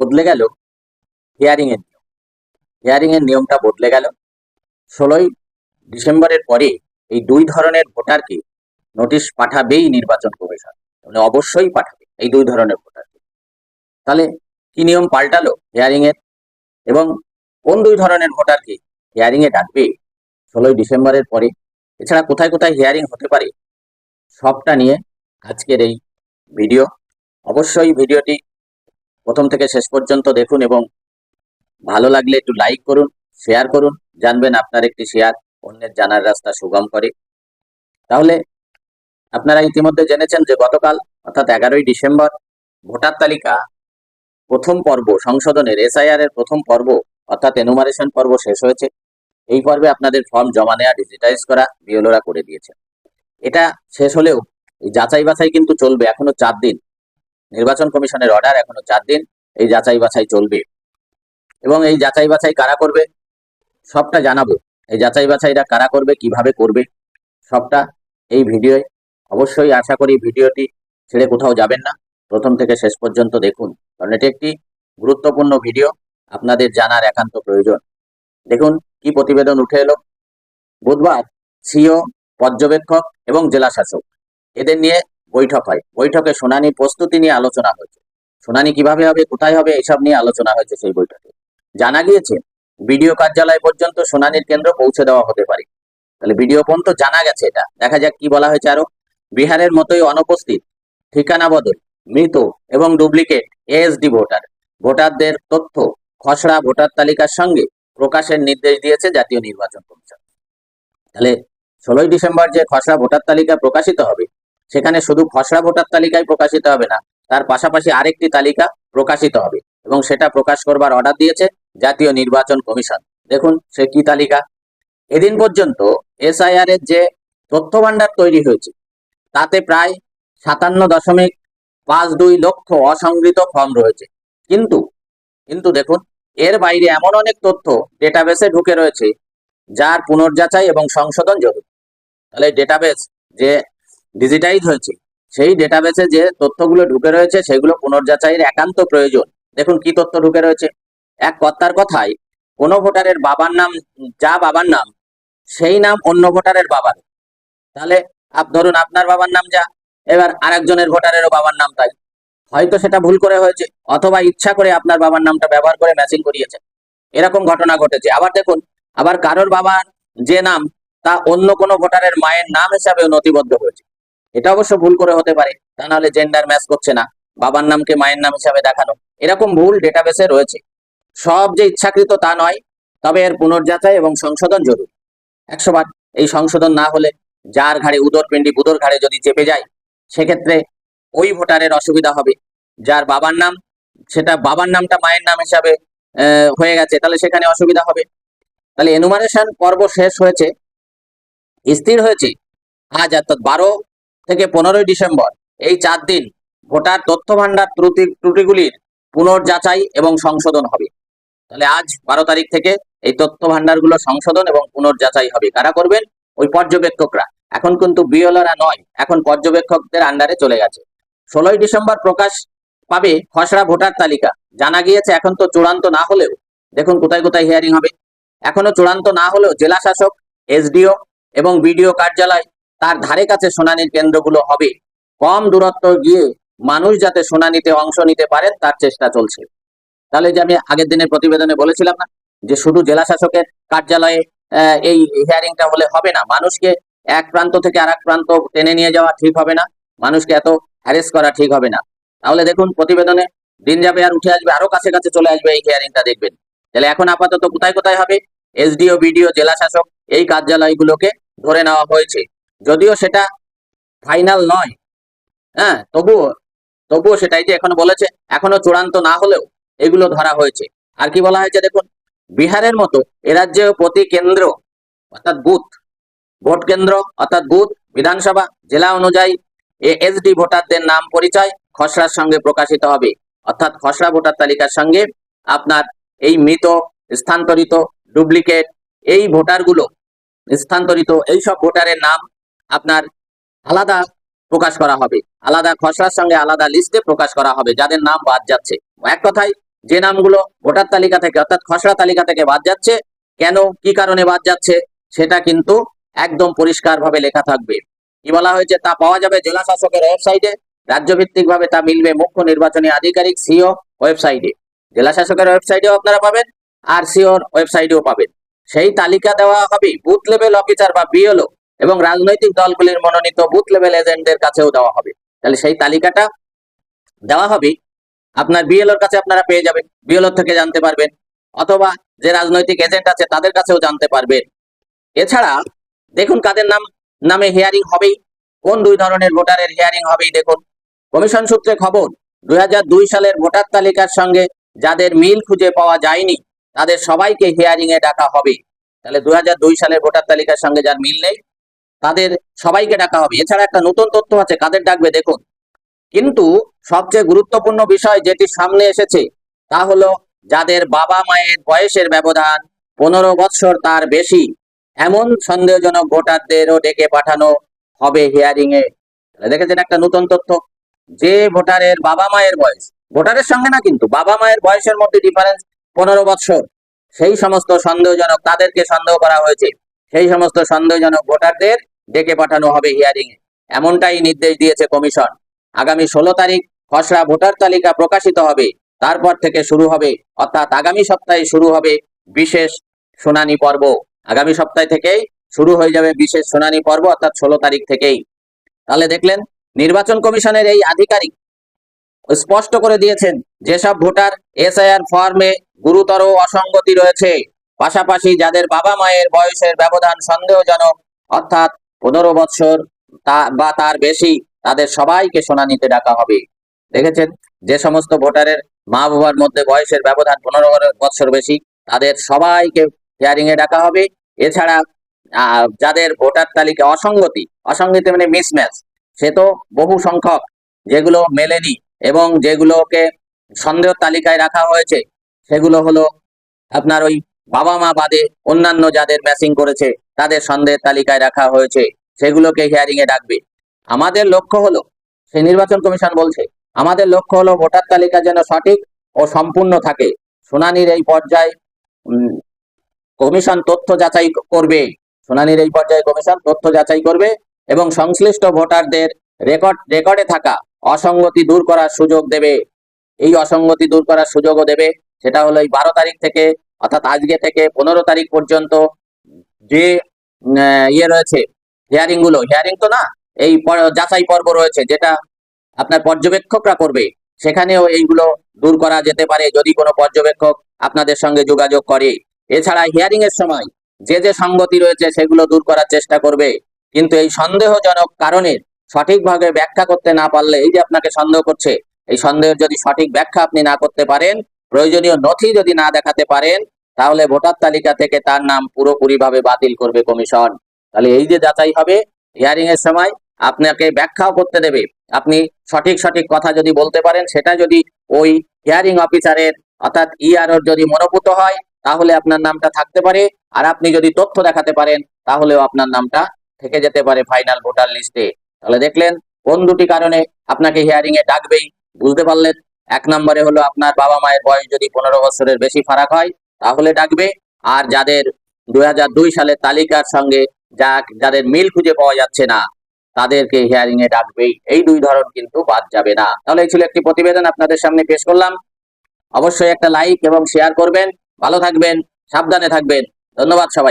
বদলে গেল হিয়ারিং এর নিয়ম। হিয়ারিং এর নিয়মটা বদলে গেল। ষোলোই ডিসেম্বরের পরে এই দুই ধরনের ভোটারকে নোটিশ পাঠাবেই নির্বাচন কমিশন। মানে অবশ্যই পাঠাবে এই দুই ধরনের ভোটারকে। তাহলে কি নিয়ম পাল্টালো হিয়ারিং এর? এবং কোন দুই ধরনের ভোটারকে হিয়ারিং এ ডাকবে ষোলোই ডিসেম্বরের পরে? এছাড়া কোথায় কোথায় হিয়ারিং হতে পারে? সবটা নিয়ে আজকের এই ভিডিও অবশ্যই ভিডিওটি প্রথম থেকে শেষ পর্যন্ত দেখুন এবং ভালো লাগলে একটু লাইক করুন শেয়ার করুন। জানবেন আপনার একটি শেয়ার অন্যের জানার রাস্তা সুগম করে। তাহলে আপনারা ইতিমধ্যে জেনেছেন যে গতকাল, অর্থাৎ এগারোই ডিসেম্বর, ভোটার তালিকা প্রথম পর্ব সংশোধনের এসআইআর এর প্রথম পর্ব, অর্থাৎ এনুমারেশন পর্ব শেষ হয়েছে। এই পর্বে আপনাদের ফর্ম জমা নেওয়া ডিজিটাইজ করা বিএলওরা করে দিয়েছে। এটা শেষ হলেও যাচাই বাছাই কিন্তু চলবে এখনও চার দিন। নির্বাচন কমিশনের অর্ডার এখনও চার দিন, এই যাচাই বাছাই চলবে। এবং এই যাচাই বাছাই কারা করবে, সবটা জানাব। এই যাচাই বাছাইটা কারা করবে, কীভাবে করবে, সবটা এই ভিডিওয়। অবশ্যই আশা করি ভিডিওটি ছেড়ে কোথাও যাবেন না। প্রথম থেকে শেষ পর্যন্ত দেখুন। কারণ এটি একটি গুরুত্বপূর্ণ ভিডিও, আপনাদের জানার একান্ত প্রয়োজন। দেখুন কি প্রতিবেদন উঠে এলো। বুধবার সিও, পর্যবেক্ষক এবং জেলা শাসক এদের নিয়ে বৈঠক হয়। বৈঠকে শুনানি প্রস্তুতি নিয়ে আলোচনা হয়েছে। শুনানি কীভাবে হবে, কোথায় হবে, এসব নিয়ে আলোচনা হয়েছে সেই বৈঠকে। জানা গিয়েছে, বিডিও কার্যালয় পর্যন্ত শুনানির কেন্দ্র পৌঁছে দেওয়া হতে পারে। তাহলে বিডিও পর্যন্ত জানা গেছে এটা। দেখা যাক কি বলা হয়েছে আরও। বিহারের মতোই অনুপস্থিত, ঠিকানা বদল, মৃত এবং ডুপ্লিকেট এএসডি ভোটার। ভোটারদের তথ্য, খসড়া ভোটার তালিকার সঙ্গে প্রকাশের নির্দেশ দিয়েছে জাতীয় নির্বাচন কমিশন। তাহলে ষোলোই ডিসেম্বর যে খসড়া ভোটার তালিকা প্রকাশিত হবে সেখানে শুধু খসড়া ভোটার তালিকায় প্রকাশিত হবে না, তার পাশাপাশি আরেকটি তালিকা প্রকাশিত হবে এবং সেটা প্রকাশ করবার অর্ডার দিয়েছে জাতীয় নির্বাচন কমিশন। দেখুন সে কি তালিকা। এদিন পর্যন্ত এসআইআর এর যে তথ্য ভান্ডার তৈরি হয়েছে, তাতে প্রায় সাতান্ন দশমিক পাঁচ দুই লক্ষ অসংগৃহীত ফর্ম রয়েছে। কিন্তু কিন্তু দেখুন, এর বাইরে এমন অনেক তথ্য ডেটাবেসে ঢুকে রয়েছে, যার পুনর্যাচাই এবং সংশোধন জরুরি। তাহলে ডেটাবেস যে ডিজিটাইজ হয়েছে। সেই ডেটাবেসে যে তথ্যগুলো ঢুকে রয়েছে, সেগুলো পুনর্যাচাইয়ের একান্ত প্রয়োজন। দেখুন কি তথ্য ঢুকে রয়েছে। এক কর্তার কথায় কোনো ভোটারের বাবার নাম, যা বাবার নাম, সেই নাম অন্য ভোটারের বাবার। তাহলে আপ, ধরুন আপনার বাবার নাম যা, এবার আরেকজনের ভোটারেরও বাবার নাম তাই। হয়তো সেটা ভুল করে হয়েছে, অথবা ইচ্ছা করে আপনার বাবার নামটা ব্যবহার করে ম্যাচিং করিয়েছে। এরকম ঘটনা ঘটেছে। আবার দেখুন, আবার কারোর বাবার যে নাম, তা অন্য কোনো ভোটারের মায়ের নাম হিসাবেও নথিবদ্ধ হয়েছে। এটা অবশ্য ভুল করে হতে পারে। তা নাহলে জেন্ডার ম্যাচ করছে না। বাবার নামকে মায়ের নাম হিসাবে দেখানো। এরকম ভুল ডেটাবেসে রয়েছে। সব যে ইচ্ছাকৃত তা নয়, তবে এর পুনর্যাচাই এবং সংশোধন জরুরি। একশো বার এই সংশোধন না হলে যার ঘাড়ে উদর পিণ্ডি বুদর ঘাড়ে যদি চেপে যায়, সেক্ষেত্রে ওই ভোটারের অসুবিধা হবে। যার বাবার নাম, সেটা বাবার নামটা মায়ের নাম হিসাবে হয়ে গেছে, তাহলে সেখানে অসুবিধা হবে। তাহলে এনুমারেশন পর্ব শেষ হয়েছে। স্থির হয়েছে। আজ অর্থাৎ বারো থেকে পনেরোই ডিসেম্বর। এই চার দিন ভোটার তথ্য ভান্ডার ত্রুটি, ত্রুটিগুলির পুনর্যাচাই এবং সংশোধন হবে। তাহলে আজ বারো তারিখ থেকে এই তথ্য ভান্ডারগুলো সংশোধন এবং পুনর্যাচাই হবে। কারা করবেন? ওই পর্যবেক্ষকরা। এখন কিন্তু বিএলরা নয়, এখন পর্যবেক্ষকদের আন্ডারে চলে গেছে। ষোলোই ডিসেম্বর প্রকাশ পাবে খসড়া ভোটার তালিকা। জানা গিয়েছে এখন তো চূড়ান্ত না হলেও, দেখুন কোথায় কোথায় হিয়ারিং হবে। এখনও চূড়ান্ত না হলেও জেলা শাসক, এসডিও এবং বিডিও কার্যালয় তার ধারে কাছে শুনানির কেন্দ্রগুলো হবে। কম দূরত্ব গিয়ে মানুষ যাতে শুনানিতে অংশ নিতে পারেন, তার চেষ্টা চলছে। তাহলে যে আমি আগের দিনের প্রতিবেদনে বলেছিলাম না, যে শুধু জেলা শাসকের কার্যালয়ে এই হিয়ারিংটা হলে হবে না। মানুষকে এক প্রান্ত থেকে আরেক প্রান্ত টেনে নিয়ে যাওয়া ঠিক হবে না। মানুষকে এত হ্যারেস করা ঠিক হবে না। তাহলে দেখুন, প্রতিবেদনে দিন যাবে আর উঠে আসবে, আরও কাছে কাছে চলে আসবে এই হিয়ারিংটা দেখবেন। তাহলে এখন আপাতত কোথায় কোথায় হবে? এসডিও বিডিও জেলা শাসক এই কার্যালয়গুলোকে ধরে নেওয়া হয়েছে। যদিও সেটা ফাইনাল নয় হ্যাঁ তবুও তবুও সেটাই যে এখনও বলেছে, এখনও চূড়ান্ত না হলেও এগুলো ধরা হয়েছে। আর কি বলা হয়েছে দেখুন, বিহারের মতো এ রাজ্যে প্রতি কেন্দ্র, অর্থাৎ বুথ, ভোট কেন্দ্র, অর্থাৎ বুথ, বিধানসভা, জেলা অনুযায়ী এএসডি ভোটারদের নাম পরিচয় খসড়ার সঙ্গে প্রকাশিত হবে। অর্থাৎ খসড়া ভোটার তালিকার সঙ্গে আপনার এই মৃত, স্থানান্তরিত, ডুপ্লিকেট এই ভোটারগুলো, স্থানান্তরিত এই সব ভোটারের নাম আপনার আলাদা প্রকাশ করা হবে। আলাদা খসড়ার সঙ্গে আলাদা লিস্টে প্রকাশ করা হবে, যাদের নাম বাদ যাচ্ছে। এক কথায়, যে নামগুলো ভোটার তালিকা থেকে, অর্থাৎ খসড়া তালিকা থেকে বাদ যাচ্ছে, কেন, কি কারণে বাদ যাচ্ছে, সেটা কিন্তু একদম পরিষ্কারভাবে লেখা থাকবে। কি বলা হয়েছে তা পাওয়া যাবে জেলা শাসকের ওয়েবসাইটে রাজ্যভিত্তিক ভাবে তা মিলবে মুখ্য নির্বাচনী আধিকারিক সিও ওয়েবসাইটে। জেলা শাসকের ওয়েবসাইটেও আপনারা পাবেন, আর সিওর ওয়েবসাইটেও পাবেন। সেই তালিকা দেওয়া হবে, বুথ লেভেল অফিসার বা বিএলও। এবং রাজনৈতিক দলগুলির মনোনীত বুথ লেভেল এজেন্টদের কাছেও দেওয়া হবে। তাহলে সেই তালিকাটা দেওয়া হবে। আপনার বিএলওর কাছে আপনারা পেয়ে যাবেন। বিএলওর থেকে জানতে পারবেন। অথবা যে রাজনৈতিক এজেন্ট আছে তাদের কাছেও জানতে পারবেন। এছাড়া দেখুন কাদের নাম, নামে হিয়ারিং হবেই। কোন দুই ধরনের ভোটারের হিয়ারিং হবেই দেখুন। কমিশন সূত্রে খবর, দুই হাজার দুই সালের ভোটার তালিকার সঙ্গে যাদের মিল খুঁজে পাওয়া যায়নি, তাদের সবাইকে হিয়ারিং এ ডাকা হবে। তাহলে দুই হাজার দুই সালের ভোটার তালিকার সঙ্গে যার মিল নেই তাদের সবাইকে ডাকা হবে। এছাড়া একটা নতুন তথ্য আছে, কাদের ডাকবে দেখুন। কিন্তু সবচেয়ে গুরুত্বপূর্ণ বিষয় যেটি সামনে এসেছে, তা হলো যাদের বাবা মায়ের বয়সের ব্যবধান পনেরো বৎসর তার বেশি, এমন সন্দেহজনক ভোটারদেরও ডেকে পাঠানো হবে হিয়ারিং এ দেখেছেন একটা নতুন তথ্য, যে ভোটারের বাবা মায়ের বয়স, ভোটারের সঙ্গে না কিন্তু, বাবা মায়ের বয়সের মধ্যে ডিফারেন্স পনেরো বৎসর, সেই সমস্ত সন্দেহজনক তাদেরকে সন্দেহ করা হয়েছে। সেই সমস্ত সন্দেহজনক ভোটারদের ডেকে পাঠানো হবে হিয়ারিং এ। এমনটাই নির্দেশ দিয়েছে কমিশন। আগামী ষোলো তারিখ খসড়া ভোটার তালিকা প্রকাশিত হবে। তারপর থেকে শুরু হবে, অর্থাৎ আগামী সপ্তাহে শুরু হবে বিশেষ শুনানি পর্ব। আগামী সপ্তাহ থেকেই শুরু হয়ে যাবে বিশেষ শুনানি পর্ব, অর্থাৎ ষোলো তারিখ থেকেই। তাহলে দেখলেন, নির্বাচন কমিশনের এই আধিকারিক স্পষ্ট করে দিয়েছেন, যেসব ভোটার এসআইআর ফর্মে গুরুতর অসঙ্গতি রয়েছে, পাশাপাশি যাদের বাবা মায়ের বয়সের ব্যবধান সন্দেহজনক, অর্থাৎ পনেরো তা- বা তার বেশি তাদের সবাইকে শুনানিতে ডাকা হবে। দেখেছেন? যে সমস্ত ভোটারের মা বাবার মধ্যে বয়সের ব্যবধান পনেরো বছর বেশি, তাদের সবাইকে হিয়ারিং এ ডাকা হবে। এছাড়া যাদের ভোটার তালিকা অসঙ্গতি অসঙ্গতি মানে মিসম্যাচ সে তো বহু সংখ্যক, যেগুলো মেলেনি এবং যেগুলোকে সন্দেহ তালিকায় রাখা হয়েছে, সেগুলো হলো আপনার ওই বাবা মা বাদে অন্যান্য যাদের ম্যাচিং করেছে তাদের সন্দেহের তালিকায় রাখা হয়েছে। সেগুলোকে হিয়ারিং এ ডাকবে। আমাদের লক্ষ্য হলো সেই নির্বাচন কমিশন বলছে, আমাদের লক্ষ্য হলো ভোটার তালিকা যেন সঠিক ও সম্পূর্ণ থাকে। শুনানির এই পর্যায়ে কমিশন তথ্য যাচাই করবে। শুনানির এই পর্যায়ে কমিশন তথ্য যাচাই করবে এবং সংশ্লিষ্ট ভোটারদের রেকর্ড, রেকর্ডে থাকা অসঙ্গতি দূর করার সুযোগ দেবে। এই অসঙ্গতি দূর করার সুযোগও দেবে। সেটা হলো এই বারো তারিখ থেকে, অর্থাৎ আজকে থেকে পনেরো তারিখ পর্যন্ত যে ইয়ে রয়েছে হিয়ারিংগুলো হিয়ারিং তো না, এই যাচাই পর্ব রয়েছে, যেটা আপনার পর্যবেক্ষকরা করবে, সেখানেও এইগুলো দূর করা যেতে পারে, যদি কোনো পর্যবেক্ষক আপনাদের সঙ্গে যোগাযোগ করে। এছাড়া হিয়ারিং এর সময় যে যে সঙ্গতি রয়েছে, সেগুলো দূর করার চেষ্টা করবে। কিন্তু এই সন্দেহজনক কারণে সঠিকভাবে ব্যাখ্যা করতে না পারলে, এই যে আপনাকে সন্দেহ করছে, এই সন্দেহের যদি সঠিক ব্যাখ্যা আপনি না করতে পারেন, প্রয়োজনীয় নথি যদি না দেখাতে পারেন তাহলে ভোটার তালিকা থেকে তার নাম পুরোপুরি ভাবে বাতিল করবে কমিশন। তাহলে এই যে যাচাই হবে হিয়ারিং এর সময় আপনাকে ব্যাখ্যাও করতে দেবে। আপনি সঠিক সঠিক কথা যদি বলতে পারেন, সেটা যদি ওই হিয়ারিং অফিসারের অর্থাৎ ইআরওর যদি মনোভূত হয়, তাহলে আপনার নামটা থাকতে পারে। আর আপনি যদি তথ্য দেখাতে পারেন, তাহলেও আপনার নামটা থেকে যেতে পারে ফাইনাল ভোটার লিস্টে তাহলে দেখলেন কোন দুটি কারণে আপনাকে হিয়ারিং এ ডাকবেই। বুঝতে পারলেন, এক নম্বরে হলো আপনার বাবা মায়ের বয়স যদি পনেরো বছরের বেশি ফারাক হয় তাহলে ডাকবে। আর যাদের দুই সালের তালিকার সঙ্গে যা যাদের মিল খুঁজে পাওয়া যাচ্ছে না, তাদেরকে হিয়ারিং এ ডাকবেই। এই দুই ধরন কিন্তু বাদ যাবে না। তাহলে এই ছিল একটি প্রতিবেদন আপনাদের সামনে পেশ করলাম। অবশ্যই একটা লাইক এবং শেয়ার করবেন। ভালো থাকবেন, সাবধানে থাকবেন। ধন্যবাদ সবাই